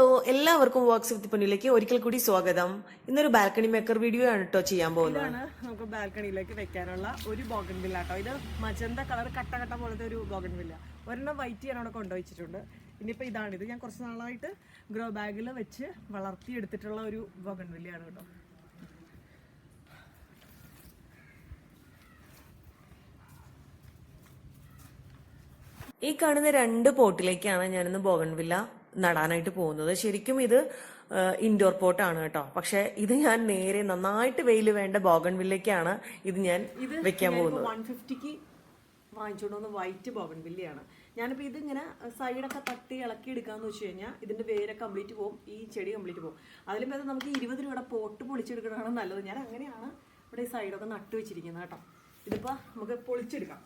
Hello എല്ലാവർക്കും works വിത്ത് പൊന്നിലേക്ക് ഒരിക്കൽ കൂടി സ്വാഗതം. ഇന്നൊരു ബാൽക്കണി മേക്കർ വീഡിയോ ആണ് കേട്ടോ ചെയ്യാൻ പോകുന്നത്. ഇതാണ് നമുക്ക് ബാൽക്കണിയിലേക്ക് വെക്കാനുള്ള ഒരു ബോഗൻ വില്ല കേട്ടോ ഇത് മജന്ത കളർ കട്ട കട്ട പോലത്തെ ഒരു ബോഗൻ വില്ല ഒരെണ്ണം വൈറ്റ് ചെയ്യാൻ അവിടെ കൊണ്ടുവച്ചിട്ടുണ്ട്. ഇനിയിപ്പോൾ ഇത്. ഞാൻ കുറച്ച് നാളായിട്ട് ഗ്രോ ബാഗിൽ വെച്ച് വളർത്തി എടുത്തിട്ടുള്ള ഒരു ബോഗൻ വില്ലയാണ് കേട്ടോ ഈ കാണുന്ന രണ്ട് പോട്ടിലേക്കാണ് ഞാനിന്ന് ബോഗൺവില്ല നടാനായിട്ട് പോകുന്നത്. ശരിക്കും ഇത് ഇൻഡോർ പോട്ടാണ് കേട്ടോ. പക്ഷെ ഇത് ഞാൻ നേരെ നന്നായിട്ട് വെയിൽ വേണ്ട ബോഗൺവില്ലേക്കാണ് ഇത് ഞാൻ വെക്കാൻ പോകുന്നത്. വൺ ഫിഫ്റ്റിക്ക് വാങ്ങിച്ചുകൊണ്ട് വന്ന വൈറ്റ് ബോഗൺ വില്ലയാണ് ഞാനിപ്പോൾ ഇതിങ്ങനെ സൈഡൊക്കെ തട്ടി ഇളക്കി എടുക്കാന്ന് വെച്ച് കഴിഞ്ഞാൽ ഇതിന്റെ വേരെ കംപ്ലീറ്റ് പോകും ഈ ചെടി കംപ്ലീറ്റ് പോകും അതിലും ഭേദം നമുക്ക് ഇരുപത് രൂപയുടെ പോട്ട് പൊളിച്ചെടുക്കണതാണ് നല്ലത്. ഞാൻ അങ്ങനെയാണ് ഇവിടെ ഈ സൈഡൊക്കെ നട്ടു വെച്ചിരിക്കുന്നത് കേട്ടോ. ഇതിപ്പോ നമുക്ക് പൊളിച്ചെടുക്കാം.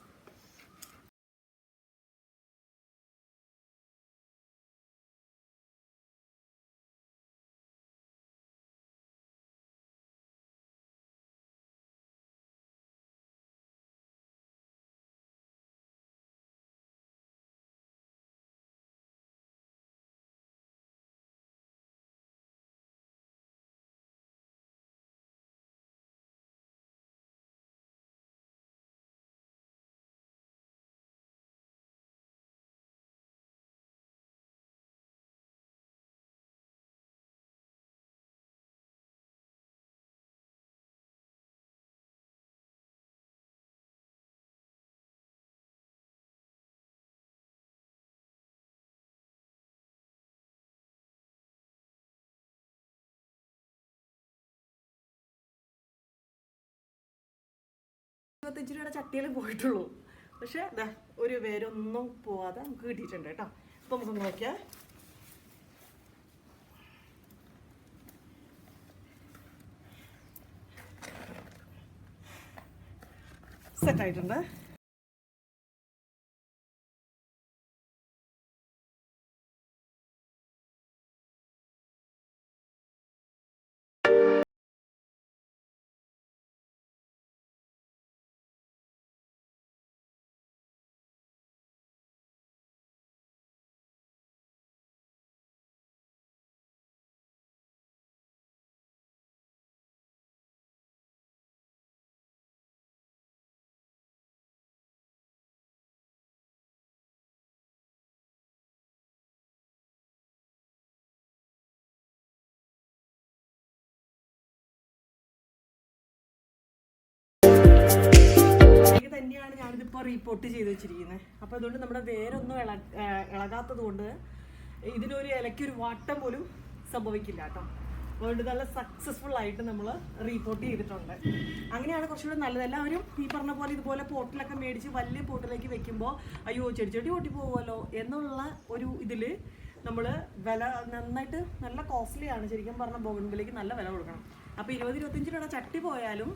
ഇരുപത്തഞ്ച് രൂപയുടെ ചട്ടിയിൽ പോയിട്ടുള്ളൂ. പക്ഷെ ദാ ഒരു പേരൊന്നും പോവാതെ നമുക്ക് കിട്ടിയിട്ടുണ്ട് കേട്ടോ. അപ്പൊ നമുക്ക് സെറ്റ് ഞാനിതിപ്പോൾ റീപോർട്ട് ചെയ്ത് വെച്ചിരിക്കുന്നത് അപ്പോൾ അതുകൊണ്ട് നമ്മുടെ വേരൊന്നും ഇള ഇളകാത്തത് കൊണ്ട് ഇതിനൊരു ഇലയ്ക്കൊരു വാട്ടം പോലും സംഭവിക്കില്ല കേട്ടോ. അതുകൊണ്ട് നല്ല സക്സസ്ഫുൾ ആയിട്ട് നമ്മൾ റീപോർട്ട് ചെയ്തിട്ടുണ്ട്. അങ്ങനെയാണ് കുറച്ചുകൂടെ നല്ലത്. എല്ലാവരും ഈ പറഞ്ഞ പോലെ ഇതുപോലെ പോട്ടിലൊക്കെ മേടിച്ച് വലിയ പോട്ടിലേക്ക് വെക്കുമ്പോൾ അയ്യോ ചെടി ചെടി പൊട്ടി പോകുമല്ലോ എന്നുള്ള ഒരു ഇതിൽ നമ്മൾ വില നന്നായിട്ട് നല്ല കോസ്റ്റ്ലി ആണ്. ശരിക്കും പറഞ്ഞ ബോഗൺവിലേക്ക് നല്ല വില കൊടുക്കണം. അപ്പോൾ ഇരുപത് ഇരുപത്തഞ്ച് രൂപയുടെ ചട്ടി പോയാലും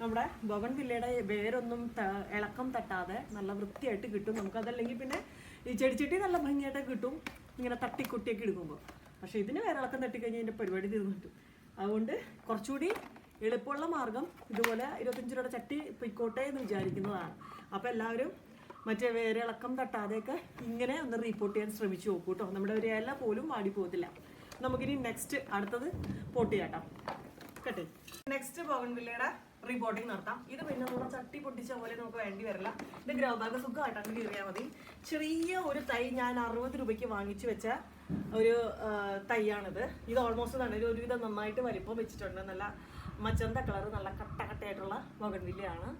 നമ്മുടെ ബോഗൺ വില്ലയുടെ വേരൊന്നും ഇളക്കം തട്ടാതെ നല്ല വൃത്തിയായിട്ട് കിട്ടും നമുക്ക്. അതല്ലെങ്കിൽ പിന്നെ ഈ ചെടിച്ചട്ടി നല്ല ഭംഗിയായിട്ട് കിട്ടും. ഇങ്ങനെ തട്ടിക്കുട്ടിയൊക്കെ എടുക്കുമ്പോൾ പക്ഷേ ഇതിന് വേറെ ഇളക്കം തട്ടിക്കഴിഞ്ഞാൽ ഇതിന്റെ പരിപാടി തീർന്നു കിട്ടും. അതുകൊണ്ട് കുറച്ചുകൂടി എളുപ്പമുള്ള മാർഗം ഇതുപോലെ ഇരുപത്തഞ്ച് രൂപയുടെ ചട്ടി പൊയ്ക്കോട്ടെ എന്ന് വിചാരിക്കുന്നതാണ്. അപ്പോൾ എല്ലാവരും മറ്റേ വേറെ ഇളക്കം തട്ടാതെയൊക്കെ ഇങ്ങനെ ഒന്ന് റീപ്പോർട്ട് ചെയ്യാൻ ശ്രമിച്ചു നോക്കൂ കേട്ടോ നമ്മുടെ ഒരു ഇല പോലും വാടി പോകത്തില്ല. നമുക്കിനി നെക്സ്റ്റ് അടുത്തത് പോട്ട് ചെയ്യാട്ടോ. കേട്ടെ. നെക്സ്റ്റ് ബോഗൺവില്ലയുടെ റിപ്പോർട്ടിംഗ് നടത്താം. ഇത് പിന്നെ നമ്മൾ ചട്ടി പൊട്ടിച്ച പോലെ നമുക്ക് വേണ്ടി വരില്ല. ഇത് ഗ്രൗബാഗ് സുഖമായിട്ടാണ് കീറിയാൽ മതി. ചെറിയ ഒരു തൈ ഞാൻ അറുപത് രൂപയ്ക്ക് വാങ്ങിച്ചു വെച്ച ഒരു തൈയാണിത്. ഇത് ഓൾമോസ്റ്റ് തന്നെ ഒരു ഒരുവിധം നന്നായിട്ട് വലിപ്പം വെച്ചിട്ടുണ്ട്. നല്ല മച്ചന്ത കളർ നല്ല കട്ട കട്ടയായിട്ടുള്ള മകൻവില്ലയാണ്.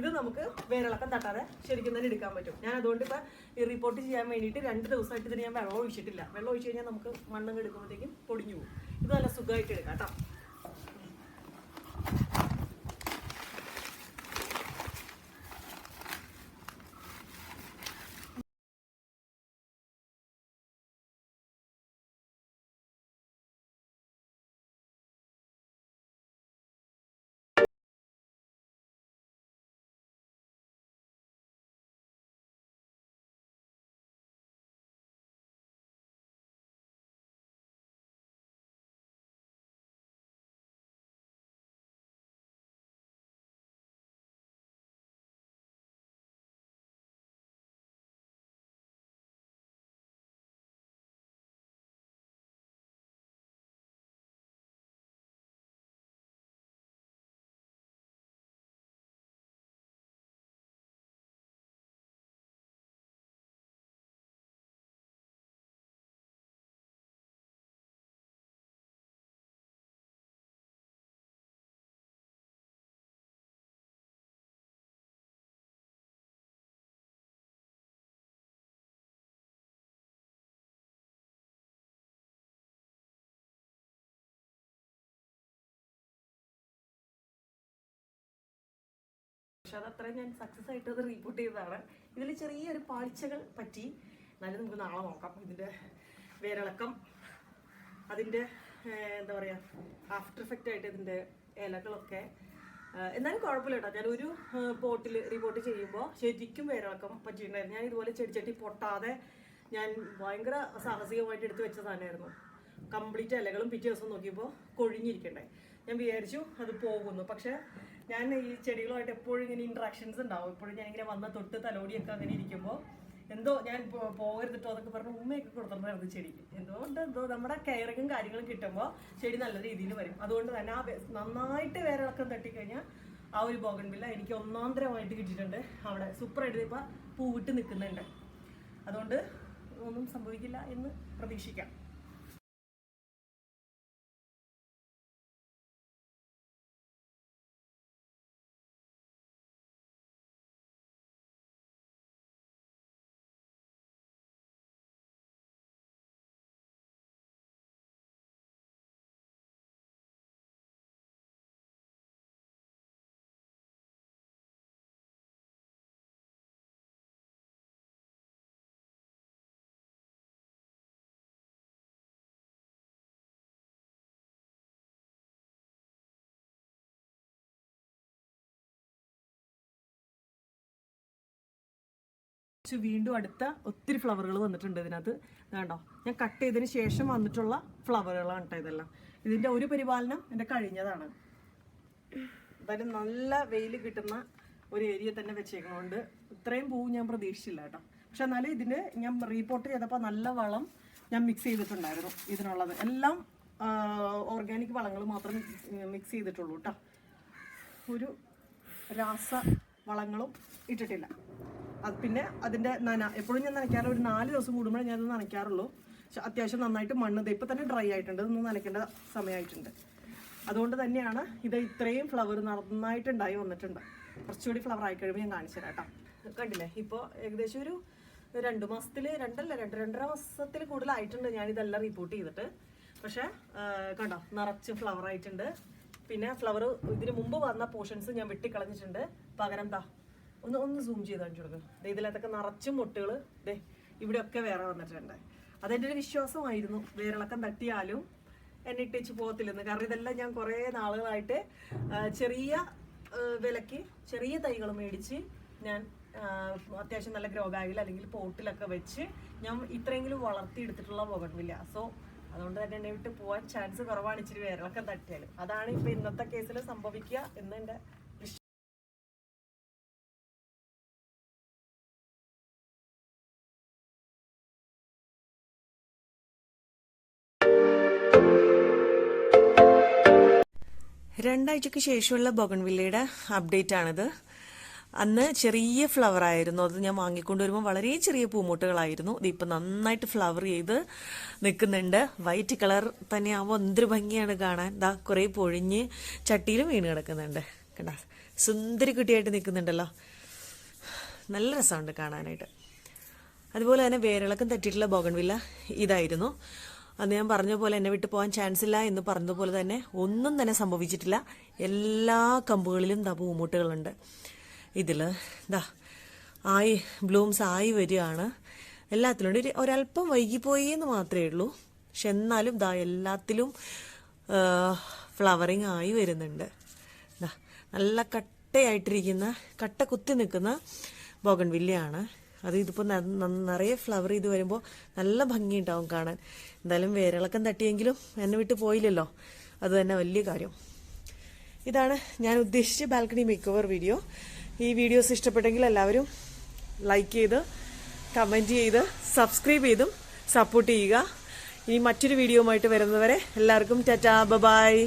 ഇത് നമുക്ക് വേരിളക്കം തട്ടാതെ ശരിക്കും തന്നെ എടുക്കാൻ പറ്റും. ഞാൻ അതുകൊണ്ട് ഇപ്പം ഈ റിപ്പോർട്ട് ചെയ്യാൻ വേണ്ടിയിട്ട് രണ്ട് ദിവസമായിട്ട് ഇതിന് ഞാൻ വെള്ളം ഒഴിച്ചിട്ടില്ല. വെള്ളം ഒഴിച്ച് കഴിഞ്ഞാൽ നമുക്ക് മണ്ണങ്ങ് എടുക്കുമ്പോഴത്തേക്കും പൊടിഞ്ഞു പോകും. ഇത് നല്ല സുഖമായിട്ട് എടുക്കാം കേട്ടോ. പക്ഷെ അത് ഞാൻ സക്സസ് ആയിട്ട് അത് റീബൂട്ട് ചെയ്തതാണ്. ഇതിൽ ചെറിയൊരു പാളിച്ചകൾ പറ്റി. എന്നാലും നമുക്ക് നാളെ നോക്കാം. ഇതിന്റെ വേരിളക്കം അതിന്റെ എന്താ പറയുക ആഫ്റ്റർ എഫക്റ്റ് ആയിട്ട് ഇതിന്റെ ഇലകളൊക്കെ. എന്നാലും കുഴപ്പമില്ല കേട്ടോ. ഞാൻ ഒരു പോട്ടിൽ റിപ്പോർട്ട് ചെയ്യുമ്പോൾ ശരിക്കും വേരിളക്കം പറ്റിയിട്ടുണ്ടായിരുന്നു. ഞാൻ ഇതുപോലെ ചെടിച്ചട്ടി പൊട്ടാതെ ഞാൻ ഭയങ്കര സാഹസികമായിട്ട് എടുത്തു വെച്ച സാധനമായിരുന്നു. കംപ്ലീറ്റ് ഇലകളും പിറ്റേ ദിവസം നോക്കിയപ്പോൾ കൊഴിഞ്ഞിരിക്കണ്ടേ. ഞാൻ വിചാരിച്ചു അത് പോകുന്നു. പക്ഷെ ഞാൻ ഈ ചെടികളുമായിട്ട് എപ്പോഴും ഇങ്ങനെ ഇൻട്രാക്ഷൻസ് ഉണ്ടാവും. എപ്പോഴും ഞാൻ ഇങ്ങനെ വന്ന തൊട്ട് തലോടിയൊക്കെ അങ്ങനെ ഇരിക്കുമ്പോൾ എന്തോ ഞാൻ പോകരുതിട്ടോ എന്നൊക്കെ പറഞ്ഞ് ഉമ്മയൊക്കെ കൊടുത്തിട്ടുണ്ടായിരുന്നു ചെടിക്ക്. എന്തുകൊണ്ട് എന്തോ നമ്മുടെ കെയറിങ്ങും കാര്യങ്ങളും കിട്ടുമ്പോൾ ചെടി നല്ല രീതിയിൽ വരും. അതുകൊണ്ട് തന്നെ ആ നന്നായിട്ട് വേരിളക്കം തട്ടിക്കഴിഞ്ഞാൽ ആ ഒരു ബോഗൺവില്ല എനിക്ക് ഒന്നാന്തരമായിട്ട് കിട്ടിയിട്ടുണ്ട്. അവിടെ സൂപ്പറായിട്ട് ഇപ്പം പൂവിട്ട് നിൽക്കുന്നുണ്ട്. അതുകൊണ്ട് ഒന്നും സംഭവിക്കില്ല എന്ന് പ്രതീക്ഷിക്കാം. കുറച്ച് വീണ്ടും അടുത്ത ഒത്തിരി ഫ്ലവറുകൾ വന്നിട്ടുണ്ട് ഇതിനകത്ത്. വേണ്ടോ ഞാൻ കട്ട് ചെയ്തതിന് ശേഷം വന്നിട്ടുള്ള ഫ്ലവറുകളാണ് കേട്ടോ ഇതെല്ലാം. ഇതിന്റെ ഒരു പരിപാലനം എന്റെ കഴിഞ്ഞതാണ്. എന്തായാലും നല്ല വെയിൽ കിട്ടുന്ന ഒരു ഏരിയ തന്നെ വെച്ചേക്കണോണ്ട് ഇത്രയും പൂവ് ഞാൻ പ്രതീക്ഷിച്ചില്ല കേട്ടോ. പക്ഷെ എന്നാലും ഇതിന്റെ ഞാൻ റീപോർട്ട് ചെയ്തപ്പോൾ നല്ല വളം ഞാൻ മിക്സ് ചെയ്തിട്ടുണ്ടായിരുന്നു ഇതിനുള്ളത്. എല്ലാം ഓർഗാനിക് വളങ്ങൾ മാത്രം മിക്സ് ചെയ്തിട്ടുള്ളൂ കേട്ടോ. ഒരു രാസ വളങ്ങളും ഇട്ടിട്ടില്ല. അത് പിന്നെ അതിന്റെ നന എപ്പോഴും ഞാൻ നനയ്ക്കാറ് ഒരു നാല് ദിവസം കൂടുമ്പോഴേ ഞാനത് നനയ്ക്കാറുള്ളൂ. പക്ഷെ അത്യാവശ്യം നന്നായിട്ട് മണ്ണ് ഇപ്പം തന്നെ ഡ്രൈ ആയിട്ടുണ്ട്. ഇതൊന്ന് നനയ്ക്കേണ്ട സമയമായിട്ടുണ്ട്. അതുകൊണ്ട് തന്നെയാണ് ഇത് ഇത്രയും ഫ്ലവർ നന്നായിട്ടുണ്ടായി വന്നിട്ടുണ്ട്. കുറച്ചുകൂടി ഫ്ലവർ ആയി കഴിയുമ്പോൾ ഞാൻ കാണിച്ചു തരാം കേട്ടോ. കണ്ടില്ലേ? ഇപ്പോൾ ഏകദേശം ഒരു രണ്ട് മാസത്തിൽ രണ്ടല്ല രണ്ട് രണ്ടര മാസത്തിൽ കൂടുതലായിട്ടുണ്ട്. ഞാൻ ഇതെല്ലാം റിപ്പോർട്ട് ചെയ്തിട്ട്. പക്ഷേ കണ്ടോ? നിറച്ച് ഫ്ലവർ ആയിട്ടുണ്ട്. പിന്നെ ഫ്ലവർ ഇതിന് മുമ്പ് വന്ന പോർഷൻസ് ഞാൻ വെട്ടിക്കളഞ്ഞിട്ടുണ്ട്. പകരം ദാ ഒന്ന് ഒന്ന് സൂം ചെയ്ത് കാണിച്ചു കൊടുക്കും. ദേ ഇതിലത്തൊക്കെ നിറച്ചും മുട്ടുകൾ ദേ ഇവിടെയൊക്കെ വേറെ വന്നിട്ടുണ്ട്. അതെന്റെ ഒരു വിശ്വാസമായിരുന്നു. വേരിളക്കം തട്ടിയാലും എന്നെ ഇട്ടേച്ച് പോകത്തില്ലെന്ന്. കാരണം ഇതെല്ലാം ഞാൻ കുറേ നാളുകളായിട്ട് ചെറിയ വിലക്ക് ചെറിയ തൈകൾ മേടിച്ച് ഞാൻ അത്യാവശ്യം നല്ല ഗ്രോ ബാഗിൽ അല്ലെങ്കിൽ പോട്ടിലൊക്കെ വെച്ച് ഞാൻ ഇത്രയെങ്കിലും വളർത്തിയെടുത്തിട്ടുള്ള പോകണമില്ല സോ അതുകൊണ്ട് തന്നെ എന്നെ വിട്ട് പോകാൻ ചാൻസ് കുറവാണ് ഇച്ചിരി വേരളക്കം തട്ടിയാലും. അതാണ് ഇപ്പോൾ ഇന്നത്തെ കേസിൽ സംഭവിക്കുക എന്ന് എന്റെ വിശ്വാസം രണ്ടാഴ്ചക്ക് ശേഷമുള്ള ബൊഗൺവില്ലയുടെ അപ്ഡേറ്റ് ആണിത് അന്ന് ചെറിയ ഫ്ലവർ ആയിരുന്നു. അത് ഞാൻ വാങ്ങിക്കൊണ്ടുവരുമ്പോൾ വളരെ ചെറിയ പൂമൂട്ടുകളായിരുന്നു. ഇതിപ്പോൾ നന്നായിട്ട് ഫ്ലവർ ചെയ്ത് നിൽക്കുന്നുണ്ട്. വൈറ്റ് കളർ തന്നെ ആവുമ്പോൾ എന്തൊരു ഭംഗിയാണ് കാണാൻ. ദാ കുറേ പൊഴിഞ്ഞ് ചട്ടിയിലും വീണ് കിടക്കുന്നുണ്ട്. കണ്ട? സുന്ദരി കുട്ടിയായിട്ട് നിൽക്കുന്നുണ്ടല്ലോ. നല്ല രസമുണ്ട് കാണാനായിട്ട്. അതുപോലെ തന്നെ വേരിളക്കം തട്ടിയിട്ടുള്ള ബോഗൺവില്ല ഇതായിരുന്നു. ഞാൻ പറഞ്ഞ പോലെ എന്നെ വിട്ടു പോകാൻ ചാൻസ് ഇല്ല എന്ന് പറഞ്ഞതുപോലെ തന്നെ ഒന്നും തന്നെ സംഭവിച്ചിട്ടില്ല. എല്ലാ കമ്പുകളിലും ദാ പൂമുട്ടുകളുണ്ട്. ഇതിൽ ദാ ആയി ബ്ലൂംസ് ആയി വരികയാണ്. എല്ലാത്തിലും ഉണ്ട്. ഒരു ഒരല്പം വൈകിപ്പോയി എന്ന് മാത്രമേ ഉള്ളൂ. പക്ഷെ എന്നാലും ദാ എല്ലാത്തിലും ഫ്ലവറിങ് ആയി വരുന്നുണ്ട്. ദാ നല്ല കട്ടയായിട്ടിരിക്കുന്ന കട്ട കുത്തി നിൽക്കുന്ന ബോഗൺവില്ലയാണ്. അത് ഇതിപ്പോൾ നിറയെ ഫ്ലവർ ചെയ്ത് വരുമ്പോൾ നല്ല ഭംഗിയുണ്ടാവും കാണാൻ. എന്തായാലും വേരിളക്കം തട്ടിയെങ്കിലും എന്നെ വിട്ട് പോയില്ലല്ലോ. അത് തന്നെ വലിയ കാര്യം. ഇതാണ് ഞാൻ ഉദ്ദേശിച്ച ബാൽക്കണി മേക്ക് ഓവർ വീഡിയോ ഈ വീഡിയോസ് ഇഷ്ടപ്പെട്ടെങ്കിൽ എല്ലാവരും ലൈക്ക് ചെയ്ത് കമന്റ് ചെയ്ത് സബ്സ്ക്രൈബ് ചെയ്തും സപ്പോർട്ട് ചെയ്യുക. ഈ മറ്റൊരു വീഡിയോയുമായിട്ട് വരുന്നവരെ എല്ലാവർക്കും ടാറ്റാ ബബായ്